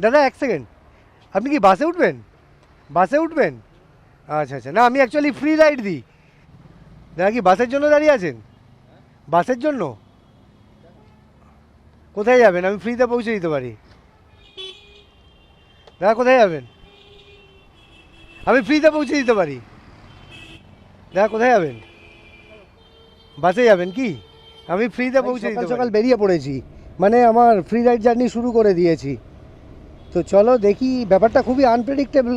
দাদা এক সেকেন্ড আপনি কি বাসে উঠবেন? বাসে উঠবেন? আচ্ছা আচ্ছা। না আমি অ্যাকচুয়ালি ফ্রি রাইড দিই। দাদা কি বাসের জন্য দাঁড়িয়ে আছেন? বাসের জন্য? কোথায় যাবেন? আমি ফ্রিতে পৌঁছে দিতে পারি। দাদা কোথায় যাবেন? আমি ফ্রিতে পৌঁছে দিতে পারি। দাদা কোথায় যাবেন? বাসে যাবেন কি? আমি ফ্রিতে পৌঁছে দিতে সকাল বেরিয়ে পড়েছি। মানে আমার ফ্রি রাইড জার্নি শুরু করে দিয়েছি। তো চলো দেখি, ব্যাপারটা খুবই আনপ্রেডিক্টেবল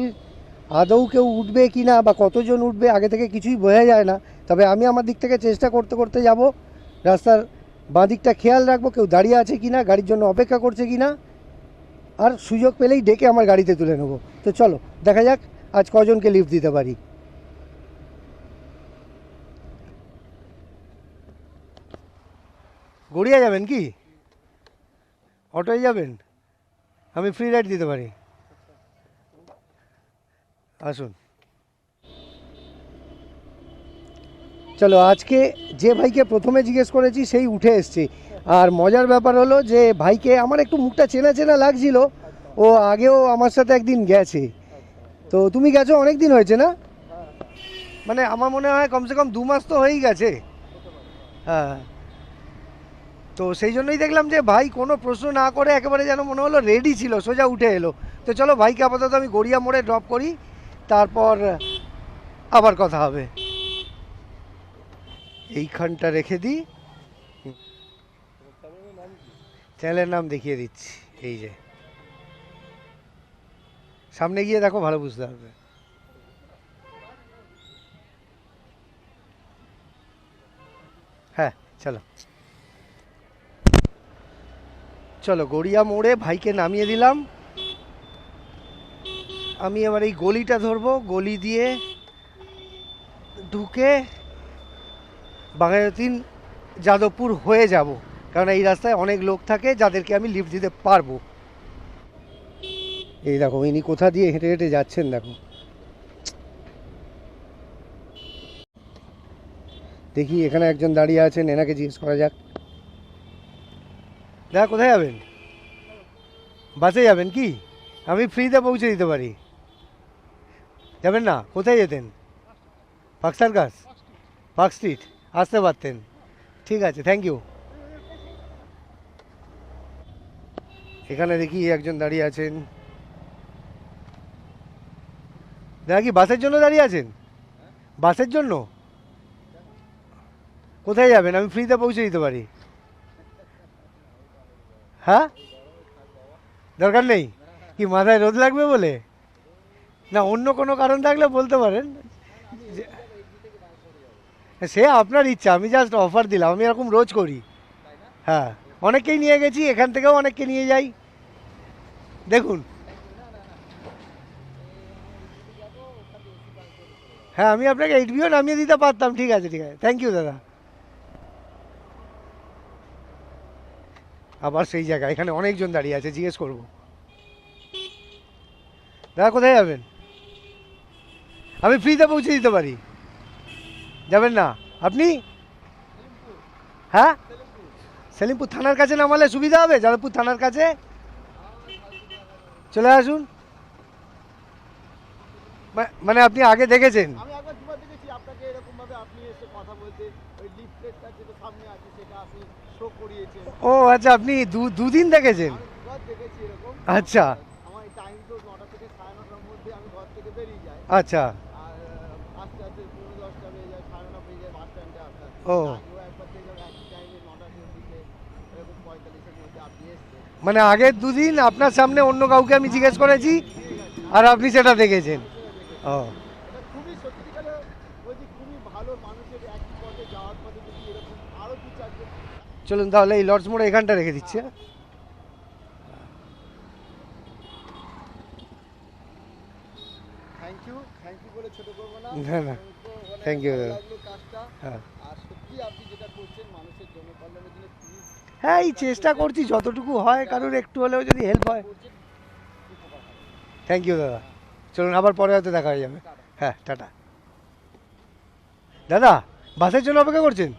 আদৌ কেউ উঠবে কি না বা কতজন উঠবে, আগে থেকে কিছুই বোঝা যায় না। তবে আমি আমার দিক থেকে চেষ্টা করতে করতে যাব। রাস্তার বাঁ দিকটা খেয়াল রাখব কেউ দাঁড়িয়ে আছে কি না, গাড়ির জন্য অপেক্ষা করছে কি না। আর সুযোগ পেলেই ডেকে আমার গাড়িতে তুলে নেব। তো চলো, দেখা যাক, আজ কজনকে লিফট দিতে পারি। গড়িয়া যাবেন কি? অটোয় যাবেন? আমি ফ্রি রাইড দিতে পারি। আসুন। চলো, আজকে যে ভাইকে প্রথমে জিজ্ঞেস করেছি, সেই উঠে এসছে। আর মজার ব্যাপার হলো যে ভাইকে আমার একটু মুখটা চেনা চেনা লাগছিল। ও আগেও আমার সাথে একদিন গেছে। তো তুমি গেছো অনেক দিন হয়েছে না? মানে আমার মনে হয় কমসে কম দু মাস তো হয়েই গেছে। হ্যাঁ। তো সেই জন্যই দেখলাম যে ভাই কোনো প্রশ্ন না করে একেবারে যেন মনে হলো রেডি ছিল, সোজা উঠে এলো। তো চলো ভাইকে আপাতত আমি গড়িয়া মোড়ে ড্রপ করি, তারপর আবার কথা হবে। এইখানটা রেখে দিই চ্যানেলের নাম দেখিয়ে দিচ্ছি, এই যে। সামনে গিয়ে দেখো ভালো বুঝতে পারবে। হ্যাঁ চলো। চলো, গড়িয়া মোড়ে ভাইকে নামিয়ে দিলাম। আমি এবার এই গলিটা ধরবো, গলি দিয়ে ঢুকে বাঘাযতীন যাদবপুর হয়ে যাব। কারণ এই রাস্তায় অনেক লোক থাকে যাদেরকে আমি লিফট দিতে পারব। এই দেখো, ইনি কোথা দিয়ে হেঁটে হেঁটে যাচ্ছেন দেখো। দেখি এখানে একজন দাঁড়িয়ে আছেন, এনাকে জিজ্ঞেস করা যাক। দাদা কোথায় যাবেন? বাসে যাবেন কি? আমি ফ্রিতে পৌঁছে দিতে পারি। যাবেন না? কোথায় যেতেন? Park Circus Park Street. আসতে পারতেন। ঠিক আছে থ্যাংক ইউ এখানে দেখি একজন দাঁড়িয়ে আছেন। দাদা কি বাসের জন্য দাঁড়িয়ে আছেন? বাসের জন্য? কোথায় যাবেন? আমি ফ্রিতে পৌঁছে দিতে পারি। হ্যাঁ? দরকার নেই? কি মাথায় রোদ লাগবে বলে? না, অন্য কোনো কারণ থাকলে বলতে পারেন। সে আপনার ইচ্ছা, আমি জাস্ট অফার দিলাম, আমি এরকম রোজ করি। হ্যাঁ অনেককেই নিয়ে গেছি, এখান থেকেও অনেককে নিয়ে যাই। দেখুন। হ্যাঁ আমি আপনাকে এইটবিও নামিয়ে দিতে পারতাম, ঠিক আছে ঠিক আছে। থ্যাংক ইউ দাদা। আবার সেই জায়গা এখানে অনেকজন দাঁড়িয়ে আছে, জিজ্ঞেস করব। দাদা, কোথায় যাবেন? আমি ফ্রিতে পৌঁছে দিতে পারি। যাবেন না? আপনি? হ্যাঁ? সেলিমপুর থানার কাছে নামালে সুবিধা হবে? যাদবপুর থানার কাছে? চলে আসুন। মানে আপনি আগে দেখেছেন? আমি দুবার দেখেছি, আপনাকে এরকম ভাবে আপনি এসে ও আচ্ছা আপনি দু দুদিন দেখেছেন? আচ্ছা। আচ্ছা। ও। মানে আগের দুদিন আপনার সামনে অন্য কাউকে আমি জিজ্ঞেস করেছি আর আপনি সেটা দেখেছেন। ও এটা খুবই সত্যিকারে বলছি খুবই ভালো মানুষের একই পথে যাওয়ার পথে যদি এরকম আরও দু চারজন চলুন তাহলে এই লর্ডস মোড়ে এখানটা রেখে দিচ্ছি হ্যাঁ? থ্যাংক ইউ থ্যাংক ইউ বলে ছোট করব না। না, ভালো দাদা। হ্যাঁ। আর সত্যি আপনি যেটা করছেন মানুষের জনকল্যাণের জন্য হ্যাঁ এই চেষ্টা করছি যতটুকু হয় কারোর একটু হলেও যদি হেল্প হয়। থ্যাংক ইউ দাদা। চলুন আবার পরে হয়তো দেখা হয়ে যাবে। হ্যাঁ টাটা। দাদা বাসের জন্য অপেক্ষা করছেন?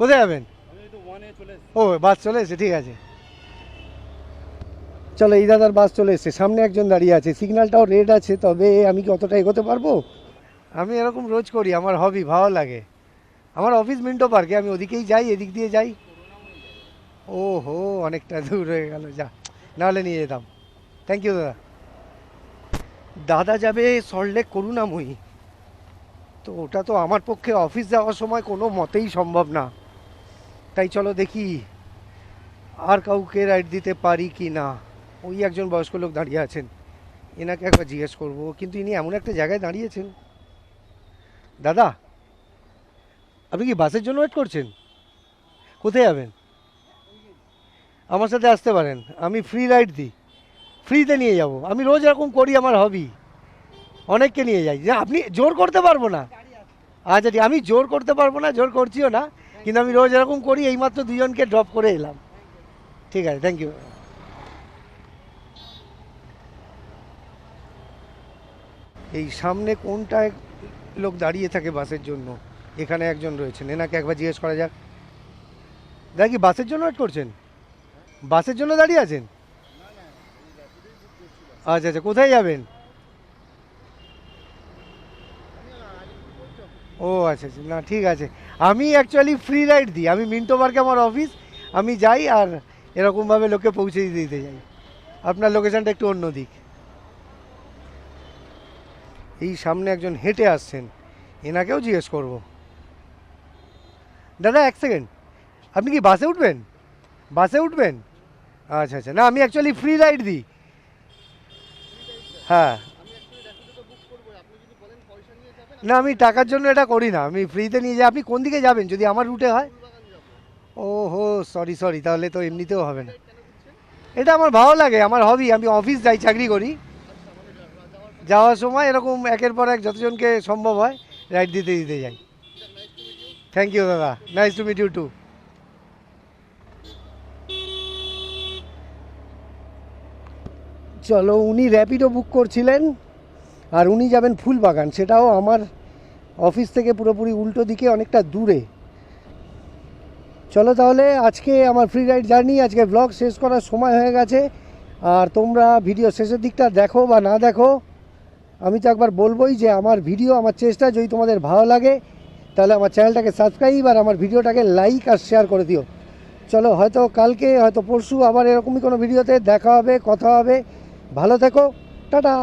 কোথায় যাবেন? ও, বাস চলে এসেছে, ঠিক আছে। চলো, এই দাদার বাস চলে এসছে। সামনে একজন দাঁড়িয়ে আছে। সিগন্যালটাও রেড আছে, তবে আমি কি অতটা এগোতে পারব? আমি এরকম রোজ করি, আমার হবি ভালো লাগে। আমার অফিস মিন্টো পার্কে আমি ওদিকেই যাই, এদিক দিয়ে যাই। ও হো অনেকটা দূর হয়ে গেল, যা, নাহলে নিয়ে যেতাম। থ্যাংক ইউ দাদা। দাদা যাবে সল্টলেক করুণাময়ী। তো ওটা তো আমার পক্ষে অফিস যাওয়ার সময় কোনো মতেই সম্ভব না। তাই চলো দেখি আর কাউকে রাইড দিতে পারি কি না। ওই একজন বয়স্ক লোক দাঁড়িয়ে আছেন। এনাকে একবার জিজ্ঞেস করব, কিন্তু ইনি এমন একটা জায়গায় দাঁড়িয়েছেন। দাদা, আপনি কি বাসের জন্য ওয়েট করছেন? কোথায় যাবেন? আমার সাথে আসতে পারেন, আমি ফ্রি রাইড দিই। ফ্রিতে নিয়ে যাব। আমি রোজ এরকম করি আমার হবি অনেককে নিয়ে যাই। যে আপনি জোর করতে পারব না। আচ্ছা আমি জোর করতে পারব না, জোর করছিও না। কিন্তু আমি রোজ এরকম করি, এইমাত্র দুজনকে ড্রপ করে এলাম। ঠিক আছে থ্যাংক ইউ এই সামনে কোনটায় লোক দাঁড়িয়ে থাকে বাসের জন্য? এখানে একজন রয়েছেন, এনাকে একবার জিজ্ঞেস করা যাক। দাদা কি বাসের জন্য ওয়েট করছেন? বাসের জন্য দাঁড়িয়ে আছেন? আচ্ছা আচ্ছা কোথায় যাবেন? ও আচ্ছা আচ্ছা না, ঠিক আছে। আমি অ্যাকচুয়ালি ফ্রি রাইড দিই। আমি মিন্টো পার্কে আমার অফিস আমি যাই আর এরকমভাবে লোকে পৌঁছে দিতে যাই। আপনার লোকেশনটা একটু অন্য দিক। এই সামনে একজন হেঁটে আসছেন। এনাকেও জিজ্ঞেস করব। দাদা, এক সেকেন্ড আপনি কি বাসে উঠবেন? বাসে উঠবেন? আচ্ছা আচ্ছা না, আমি অ্যাকচুয়ালি ফ্রি রাইড দিই। হ্যাঁ আমি অ্যাকচুয়ালি র্যাপিডো বুক করব আপনি যদি বলেন পয়সা নিয়ে যাবেন না আমি টাকার জন্য এটা করি না। আমি ফ্রিতে নিয়ে যাই। আপনি কোন দিকে যাবেন? যদি আমার রুটে হয়। ও হো সরি সরি তাহলে তো এমনিতেও হবে না। এটা আমার ভালো লাগে আমার হবি আমি অফিস যাই চাকরি করি। যাওয়ার সময় এরকম একের পর এক যতজনকে সম্ভব হয় রাইড দিতে দিতে যাই। থ্যাংক ইউ দাদা। Nice to meet you too চলো উনি র্যাপিডো বুক করছিলেন। আর উনি যাবেন ফুলবাগান, সেটাও আমার অফিস থেকে পুরোপুরি উল্টো দিকে, অনেকটা দূরে। চলো তাহলে, আজকে আমার ফ্রি রাইড জার্নি আজকে ব্লগ শেষ করার সময় হয়ে গেছে। আর তোমরা ভিডিও শেষের দিকটা দেখো বা না দেখো, আমি তো একবার বলবোই যে আমার ভিডিও আমার চেষ্টা যদি তোমাদের ভালো লাগে, তাহলে আমার চ্যানেলটাকে সাবস্ক্রাইব আর আমার ভিডিওটাকে লাইক আর শেয়ার করে দিও। চলো, হয়তো কালকে, হয়তো পরশু আবার এরকমই কোনো ভিডিওতে দেখা হবে, কথা হবে। ভালো থেকো, টাটা!